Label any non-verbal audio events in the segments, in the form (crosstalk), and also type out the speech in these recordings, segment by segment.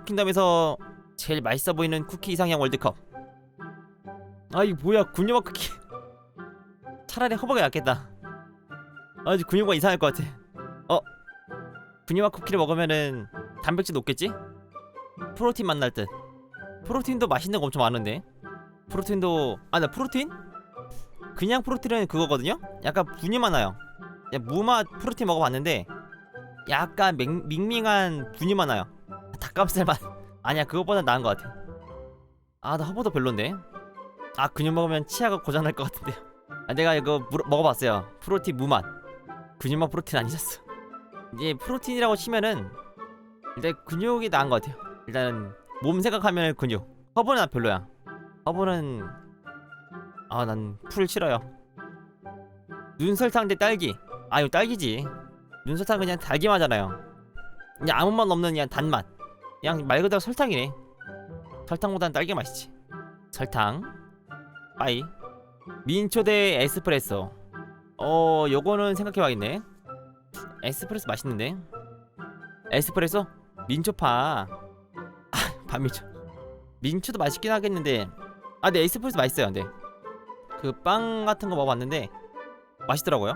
쿠킹덤에서 제일 맛있어 보이는 쿠키 이상형 월드컵. 아 이거 뭐야? 군용화 쿠키. (laughs) 차라리 허버가 낫겠다. 아 군용화 이상할 것 같아. 어? 군용화 쿠키를 먹으면은 단백질 높겠지? 프로틴 만날 듯. 프로틴도 맛있는 거 엄청 많은데? 프로틴도 아 나 프로틴? 그냥 프로틴은 그거거든요? 약간 분이 많아요. 무맛 프로틴 먹어봤는데 약간 맹, 밍밍한 분이 많아요 닭가슴살 맛. 아니야 그거보다 나은 것 같아. 아나 허버도 별론데? 아 근육 먹으면 치아가 고장날 것 같은데요. 아, 내가 이거 물, 먹어봤어요. 프로틴 무맛. 근육만 프로틴 아니셨어. 이제 프로틴이라고 치면은 일단 근육이 나은 것 같아요. 일단은 몸 생각하면 근육. 허브는 나 별로야. 허브는 아 난 풀 싫어요. 눈설탕 대 딸기. 아 이거 딸기지. 눈설탕 그냥 달기마잖아요. 그냥 아무 맛 없는 그냥 단맛 그냥 말 그대로 설탕이네. 설탕보단 딸기 맛있지. 설탕. 빠이. 민초 대 에스프레소. 어 요거는 생각해봐야겠네. 에스프레소 맛있는데. 에스프레소? 민초파. 아 (laughs) 반민초. 민초도 맛있긴 하겠는데. 아 근데 에스프레소 맛있어요 근데. 그 빵 같은 거 먹어봤는데 맛있더라고요.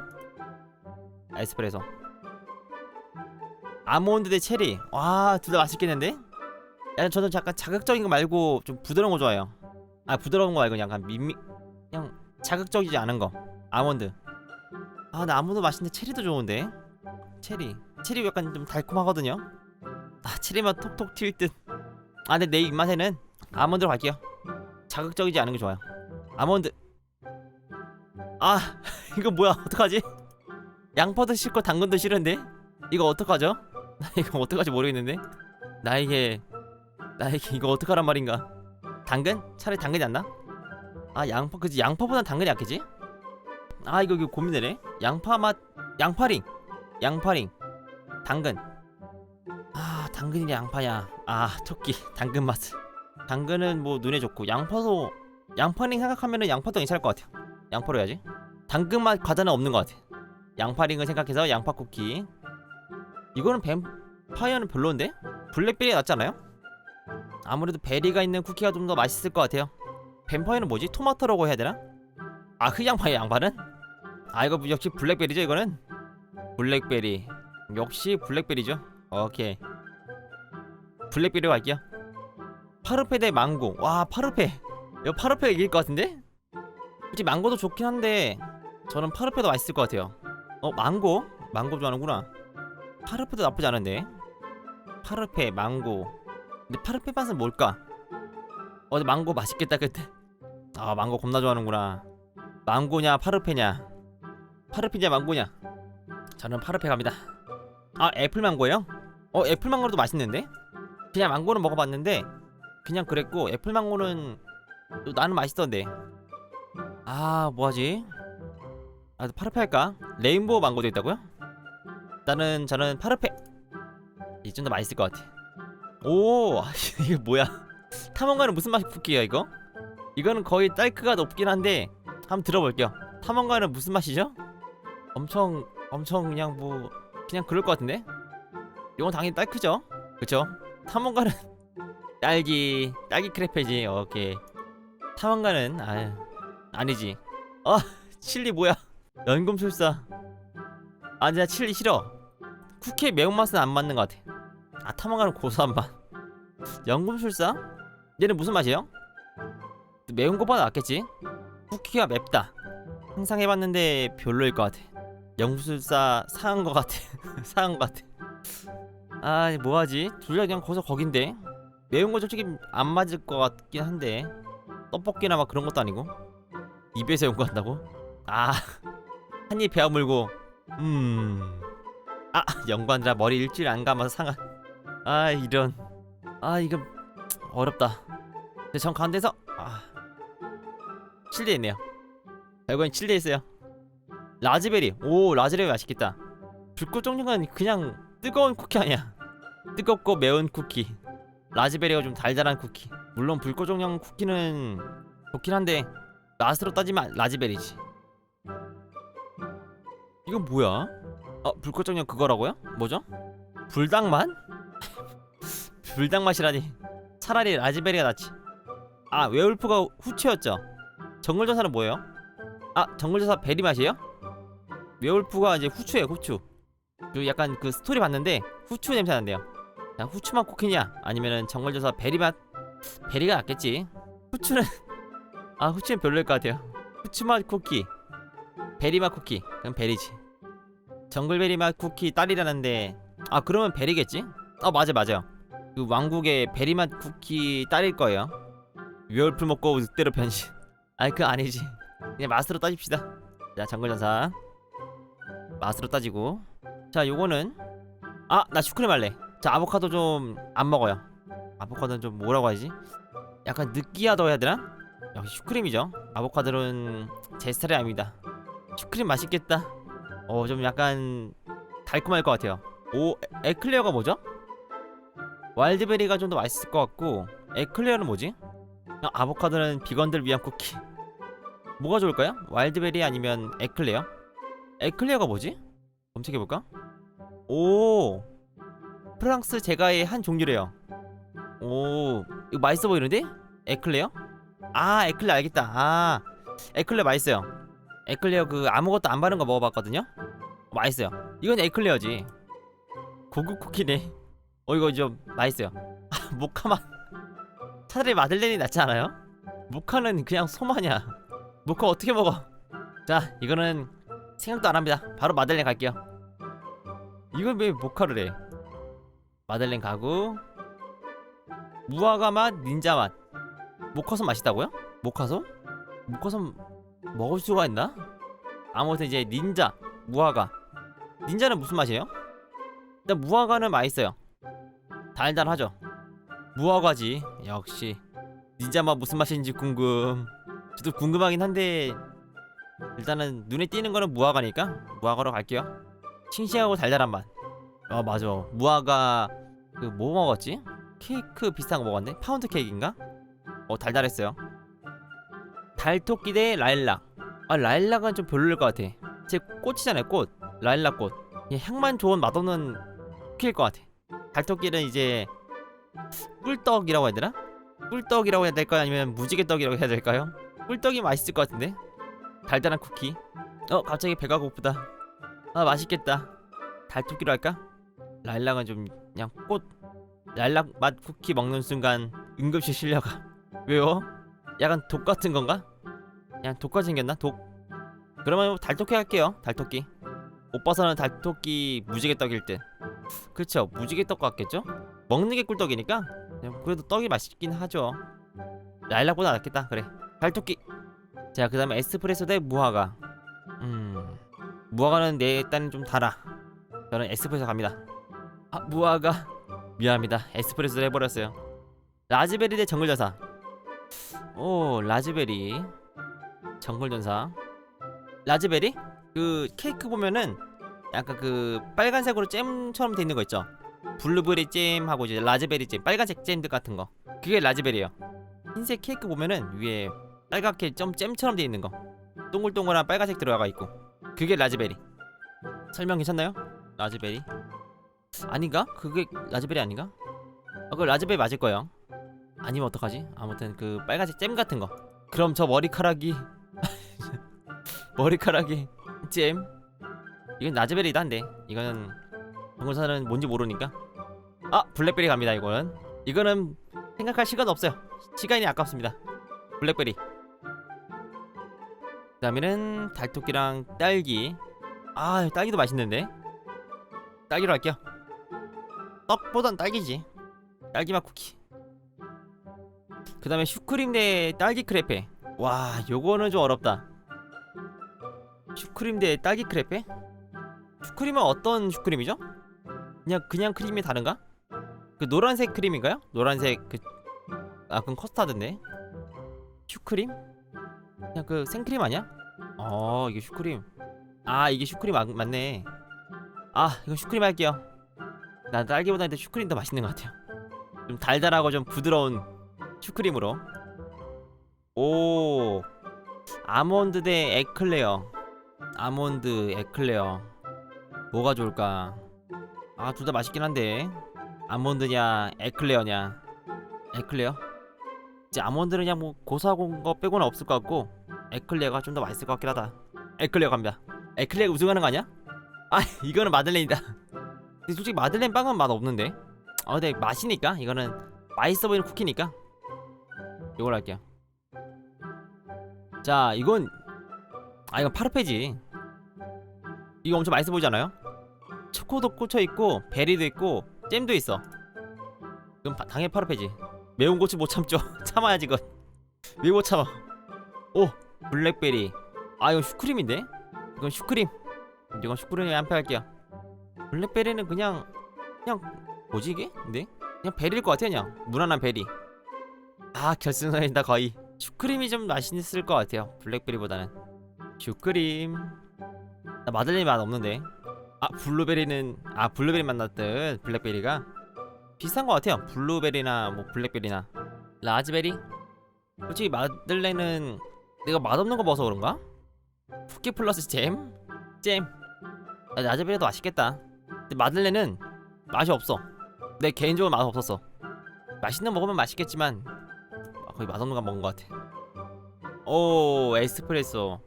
에스프레소 아몬드 대 체리. 와 둘 다 맛있겠는데? 약간 저는 약간 자극적인 거 말고 좀 부드러운 거 좋아해요. 아 부드러운 거 말고 약간 밋밋 그냥 자극적이지 않은 거. 아몬드. 아 나 아몬드 맛있는데 체리도 좋은데? 체리. 체리 약간 좀 달콤하거든요? 아 체리만 톡톡 튈 듯 아 근데 내 입맛에는 아몬드로 갈게요. 자극적이지 않은 게 좋아요. 아몬드. 아 (laughs) 이거 뭐야? 어떡하지? 양파도 싫고 당근도 싫은데? 이거 어떡하죠 나 이거 어떡하지 모르겠는데? 나에게 나에게 이거 어떡하란 말인가? 당근? 차라리 당근이 안 나? 아 양파 그지 양파보단 당근이 낫겠지? 아 이거 이거 고민되네. 양파 맛 양파링. 양파링. 당근. 아 당근이냐 양파냐. 아 토끼. 당근 맛. 당근은 뭐 눈에 좋고. 양파도 양파링 생각하면은 양파도 괜찮을 것 같아요 양파로 해야지. 당근 맛 과자는 없는 것 같아. 양파링을 생각해서 양파 쿠키 이거는 뱀파이어는 별론데? 블랙베리 낫잖아요? 아무래도 베리가 있는 쿠키가 좀 더 맛있을 것 같아요 뱀파이어는 뭐지? 토마토라고 해야 되나? 아 흑양파의 양파는? 아 이거 역시 블랙베리죠 이거는? 블랙베리 역시 블랙베리죠 오케이 블랙베리로 갈게요 파르페 대 망고 와 파르페 이거 파르페가 이길 것 같은데? 솔직히 망고도 좋긴 한데 저는 파르페도 맛있을 것 같아요 어 망고? 망고 좋아하는구나 파르페도 나쁘지 않은데 파르페 망고 근데 파르페 맛은 뭘까? 어제 망고 맛있겠다 그때 아 망고 겁나 좋아하는구나 망고냐 파르페냐 파르페냐 망고냐 저는 파르페 갑니다 아 애플 망고예요? 어 애플 망고도 맛있는데? 그냥 망고는 먹어봤는데 그냥 그랬고 애플 망고는 또 나는 맛있던데 아 뭐하지? 아 파르페 할까? 레인보우 망고도 있다고요? 나는 저는 파르페 이좀 더 맛있을 것 같아 오 (laughs) 이게 뭐야 탐험가는 무슨 맛 쿠키야 이거? 이거는 거의 딸크가 높긴 한데 한번 들어볼게요 탐험가는 무슨 맛이죠? 엄청 엄청 그냥 뭐 그냥 그럴 것 같은데? 이건 당연히 딸크죠? 그쵸? 탐험가는 (laughs) 딸기 딸기 크레페지 오케이 탐험가는 아 아니지 아 (laughs) 칠리 뭐야 연금술사 아 진짜 칠리 싫어 쿠키의 매운맛은 안 맞는 것 같아. 아 탐험가는 고소한 맛 연금술사? 얘는 무슨 맛이에요? 매운 것보다 낫겠지? 쿠키가 맵다. 항상 해봤는데 별로일 것 같아. 연금술사 상한 것 같아. (laughs) 상한 것 같아. 아 뭐하지? 둘 다 그냥 거기서 거긴데. 매운 거 솔직히 안 맞을 것 같긴 한데. 떡볶이나 막 그런 것도 아니고. 입에서 연구한다고? 아 (laughs) 한입 베어 물고. 음 아 연구한자 머리 일주일 안 감아서 상한 아 이런. 아 이거 어렵다. 근데 전 가운데서 아 칠리에 있네요. 결국엔 칠리에 있어요. 라즈베리. 오 라즈베리 맛있겠다. 불꽃 종류는 그냥 뜨거운 쿠키 아니야. 뜨겁고 매운 쿠키. 라즈베리가 좀 달달한 쿠키. 물론 불꽃 종류 쿠키는 좋긴 한데 맛으로 따지면 라즈베리지. 이건 뭐야? 어 불꽃 종류 그거라고요? 뭐죠? 불닭만? (laughs) 불닭 맛이라니. 차라리 라즈베리가 낫지. 아 웨울프가 후추였죠. 정글전사는 뭐예요? 아 정글전사 베리 맛이에요? 웨울프가 이제 후추예요 후추. 그리고 약간 그 스토리 봤는데 후추 냄새 난대요. 자 후추맛 쿠키냐 아니면은 정글전사 베리 맛? 베리가 낫겠지. 후추는 (laughs) 아 후추는 별로일 것 같아요. 후추맛 쿠키. 베리맛 쿠키. 그럼 베리지 정글베리 맛 쿠키 딸이라는데. 아 그러면 베리겠지? 아 맞아 맞아요 그 왕국의 베리맛 쿠키 딸일 거예요. 웨얼풀 먹고 늑대로 변신. 아이 그거 아니지. 그냥 맛으로 따집시다. 자 정글전사. 맛으로 따지고. 자 요거는. 아 나 슈크림 할래. 자 아보카도 좀 안 먹어요. 아보카도는 좀 뭐라고 하지? 약간 느끼하다고 해야 되나? 역시 슈크림이죠. 아보카도는 제 스타일이 아닙니다. 슈크림 맛있겠다 어 좀 약간 달콤할 것 같아요. 오 에- 에클레어가 뭐죠? 와일드베리가 좀 더 맛있을 것 같고 에클레어는 뭐지? 어, 아보카도는 비건들 위한 쿠키. 뭐가 좋을까요? 와일드베리 아니면 에클레어? 에클레어가 뭐지? 검색해볼까? 오 프랑스 제과의 한 종류래요. 오 이거 맛있어 보이는데? 에클레어? 아 에클레어 알겠다. 아 에클레어 맛있어요 에클레어 그 아무것도 안 바른 거 먹어봤거든요? 맛있어요. 이건 에클레어지. 고급 쿠키네. 어 이거 좀 맛있어요. 아 모카맛 차라리 마들렌이 낫지 않아요? 모카는 그냥 소마냐. 모카 어떻게 먹어? 자 이거는 생각도 안 합니다. 바로 마들렌 갈게요. 이건 왜 모카를 해? 마들렌 가고 무화과 맛 닌자 맛. 모카솜 맛있다고요? 모카솜? 모카솜 먹을 수가 있나? 아무튼 이제 닌자 무화과. 닌자는 무슨 맛이에요? 일단 무화과는 맛있어요. 달달하죠. 무화과지. 역시. 닌자 맛 무슨 맛인지 궁금. 저도 궁금하긴 한데 일단은 눈에 띄는 거는 무화과니까 무화과로 갈게요. 싱싱하고 달달한 맛 아 맞아. 무화과 그 뭐 먹었지? 케이크 비슷한 거 먹었네? 파운드 케이크인가? 어 달달했어요 달토끼 대 라일락 아 라일락은 좀 별로일 것 같아 제 꽃이잖아요 꽃 라일락 꽃 그냥 향만 좋은 맛없는 쿠키일 것 같아 달토끼는 이제 꿀떡이라고 해야 되나? 꿀떡이라고 해야 될까요? 아니면 무지개떡이라고 해야 될까요? 꿀떡이 맛있을 것 같은데 달달한 쿠키 어 갑자기 배가 고프다 아 맛있겠다 달토끼로 할까? 라일락은 좀 그냥 꽃 라일락 맛 쿠키 먹는 순간 응급실 실려가 왜요? 약간 독 같은 건가? 그냥 독같이 생겼나? 독? 그러면 달토끼 할게요 달토끼. 옷 벗어는 달토끼 무지개 떡일 듯. 그쵸 무지개 떡 같겠죠? 먹는 게 꿀떡이니까 그래도 떡이 맛있긴 하죠. 라일락보다 낫겠다 그래. 달토끼. 자 그 다음에 에스프레소 대 무화과. 음 무화과는 내 딴은 좀 달아. 저는 에스프레소 갑니다. 아 무화과? 미안합니다. 에스프레소를 해버렸어요. 라즈베리 대 정글전사. 오 라즈베리 정글전사. 라즈베리? 그 케이크 보면은 약간 그 빨간색으로 잼처럼 돼 있는 거 있죠? 블루베리 잼하고 이제 라즈베리 잼 빨간색 잼들 같은 거. 그게 라즈베리예요. 흰색 케이크 보면은 위에 빨갛게 좀 잼처럼 돼 있는 거. 동글동글한 빨간색 들어가 있고. 그게 라즈베리. 설명 괜찮나요? 라즈베리? 아닌가? 그게 라즈베리 아닌가? 아 그거 라즈베리 맞을 거예요. 아니면 어떡하지? 아무튼 그 빨간색 잼 같은 거. 그럼 저 머리카락이 머리카락이 잼? 이건 라즈베리다 한데. 이거는 정글사는 뭔지 모르니까. 아 블랙베리 갑니다 이거는 이거는 생각할 시간 없어요. 시간이 아깝습니다. 블랙베리. 그 다음에는 달토끼랑 딸기. 아 딸기도 맛있는데? 딸기로 할게요. 떡보단 딸기지. 딸기맛 쿠키. 그 다음에 슈크림 대 딸기 크레페. 와 요거는 좀 어렵다 슈크림 대 딸기 크레페? 슈크림은 어떤 슈크림이죠? 그냥 그냥 크림이 다른가? 그 노란색 크림인가요? 노란색 그 아 그건 커스터드인데 슈크림? 그냥 그 생크림 아니야? 어 이게 슈크림 아 이게 슈크림 맞, 맞네 아 이거 슈크림 할게요 나 딸기보다 근데 슈크림 더 맛있는 것 같아요 좀 달달하고 좀 부드러운 슈크림으로 오 아몬드 대 에클레어 아몬드 에클레어. 뭐가 좋을까? 아 둘 다 맛있긴 한데. 아몬드냐 에클레어냐? 에클레어? 이제 아몬드는 그냥 뭐 고소하고 거 빼고는 없을 것 같고 에클레어가 좀 더 맛있을 것 같긴 하다. 에클레어 갑니다. 에클레어가 우승하는 거 아니야? 아 (laughs) 이거는 마들렌이다. 근데 솔직히 마들렌 빵은 맛 없는데? 아 근데 맛이니까? 이거는 맛있어 보이는 쿠키니까? 이걸 할게요. 자 이건 아 이건 파르페지 이거 엄청 맛있어 보이지 않아요? 초코도 꽂혀 있고 베리도 있고 잼도 있어. 그럼 바- 당연히 파르페지. 매운 고추 못 참죠. (laughs) 참아야지 이건. 왜 못 참아? 오 블랙베리. 아 이건 슈크림인데? 이건 슈크림. 이건 슈크림에 한표 할게요. 블랙베리는 그냥 그냥 뭐지 이게? 근데 그냥 베리일 것 같아 그냥 무난한 베리. 아 결승선이다 거의. 슈크림이 좀 맛있을 것 같아요. 블랙베리보다는. 슈크림. 나 마들렌 맛 없는데. 아 블루베리는 아 블루베리 만났듯 블랙베리가? 비슷한 것 같아요. 블루베리나 뭐 블랙베리나. 라즈베리? 솔직히 마들렌은 내가 맛없는 거 먹어서 그런가? 쿠키 플러스 잼? 잼. 아, 라즈베리도 맛있겠다. 근데 마들렌은 맛이 없어. 내 개인적으로 맛 없었어. 맛있는 거 먹으면 맛있겠지만 아, 거의 맛없는 거 먹은 것 같아. 오 에스프레소.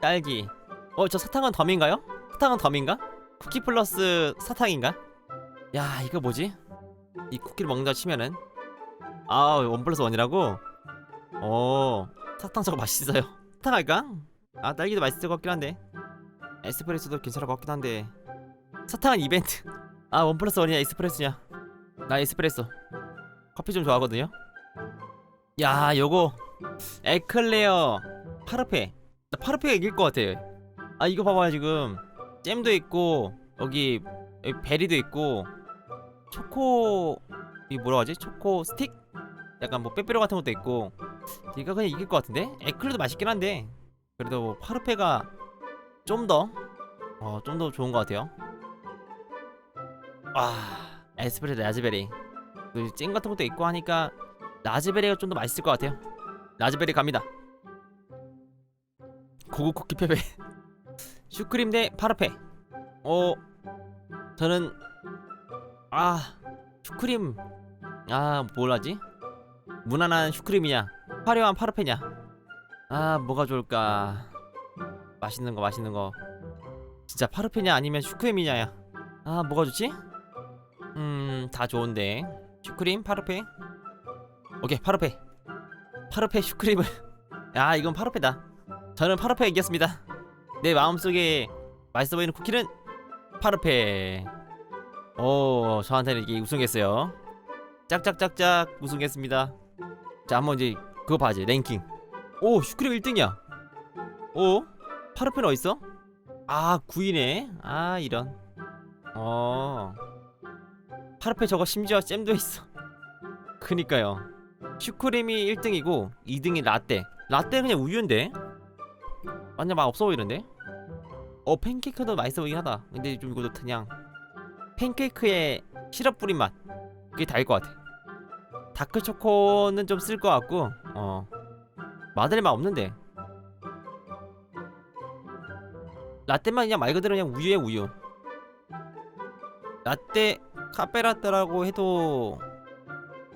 딸기 어 저 사탕은 덤인가요? 사탕은 덤인가? 쿠키 플러스 사탕인가? 야 이거 뭐지? 이 쿠키를 먹는다 치면은 아원 플러스 원이라고? 어 사탕 저거 맛있어요 (laughs) 사탕 할까? 아 딸기도 맛있을 것 같긴 한데 에스프레소도 괜찮을 것 같긴 한데 사탕은 이벤트 아원 플러스 원이냐 에스프레소냐 나 에스프레소 커피 좀 좋아하거든요 야 요거 에클레어 파르페 나 파르페가 이길 것 같아 아 이거 봐봐요 지금. 잼도 있고 여기, 여기 베리도 있고 초코 이 뭐라고 하지? 초코 스틱? 약간 뭐 빼빼로 같은 것도 있고. 이거 그냥 이길 것 같은데? 에클레도 맛있긴 한데. 그래도 파르페가 좀 더 어, 좀 더 좋은 것 같아요. 아 에스프레소 라즈베리. 그잼 같은 것도 있고 하니까 라즈베리가 좀 더 맛있을 것 같아요. 라즈베리 갑니다. 고급 쿠키 페페 슈크림 대 파르페. 어, 저는 아 슈크림 아 뭘하지? 무난한 슈크림이냐, 화려한 파르페냐? 아 뭐가 좋을까? 맛있는 거 맛있는 거. 진짜 파르페냐 아니면 슈크림이냐야? 아 뭐가 좋지? 음 다 좋은데 슈크림 파르페. 오케이 파르페. 파르페 슈크림을. 야 (laughs) 이건 파르페다. 저는 파르페 이겼습니다. 내 마음속에 맛있어 보이는 쿠키는 파르페. 오, 저한테는 이게 우승했어요. 짝짝짝짝 우승했습니다. 자, 한번 이제 그거 봐야지. 랭킹. 오, 슈크림 1등이야. 오, 파르페는 어딨어? 아, 9위네. 아, 이런. 어. 파르페 저거 심지어 잼도 있어. 그니까요. 슈크림이 1등이고 2등이 라떼. 라떼는 그냥 우유인데. 완전 맛 없어 보이는데? 어 팬케이크도 맛있어 보이긴 하다. 근데 좀 이것도 그냥 팬케이크에 시럽 뿌린 맛. 그게 다일 것 같아. 다크초코는 좀 쓸 것 같고 어 마들렌 맛 없는데. 라떼만 그냥 말 그대로 그냥 우유에 우유. 라떼 카페라떼라고 해도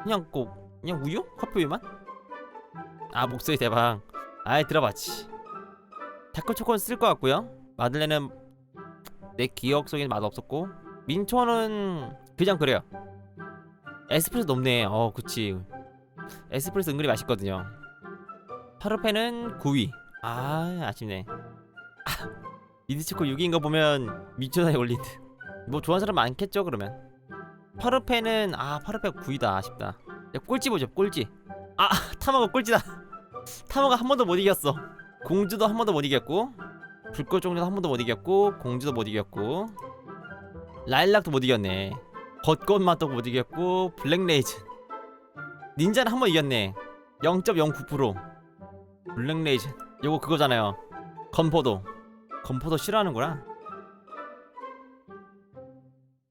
그냥 꼭 그냥 우유? 커피 우유만? 아 목소리 대박. 아이 들어봤지. 다크초코는 쓸 것 같고요 마들렌은 내 기억 속에는 맛 없었고 민초는 그냥 그래요. 에스프레소 높네. 어 그치. 에스프레소 은근히 맛있거든요. 파르페는 9위 아 아쉽네. 아, 미드초코 6위인 거 보면 민초단에 올린 뭐 좋아하는 사람 많겠죠 그러면. 파르페는 아 파르페가 9위다. 아쉽다. 야, 꼴찌 보죠 꼴찌. 아 (laughs) 타마가 꼴찌다. 타마가 한 번도 못 이겼어. 공주도 한 번도 못 이겼고 불꽃 종류도 한 번도 못 이겼고 공주도 못 이겼고 라일락도 못 이겼네. 벚꽃 맛도 못 이겼고 블랙레이즈. 닌자는 한 번 이겼네. 0.09% 블랙레이즈. 요거 그거잖아요. 건포도. 건포도 싫어하는구나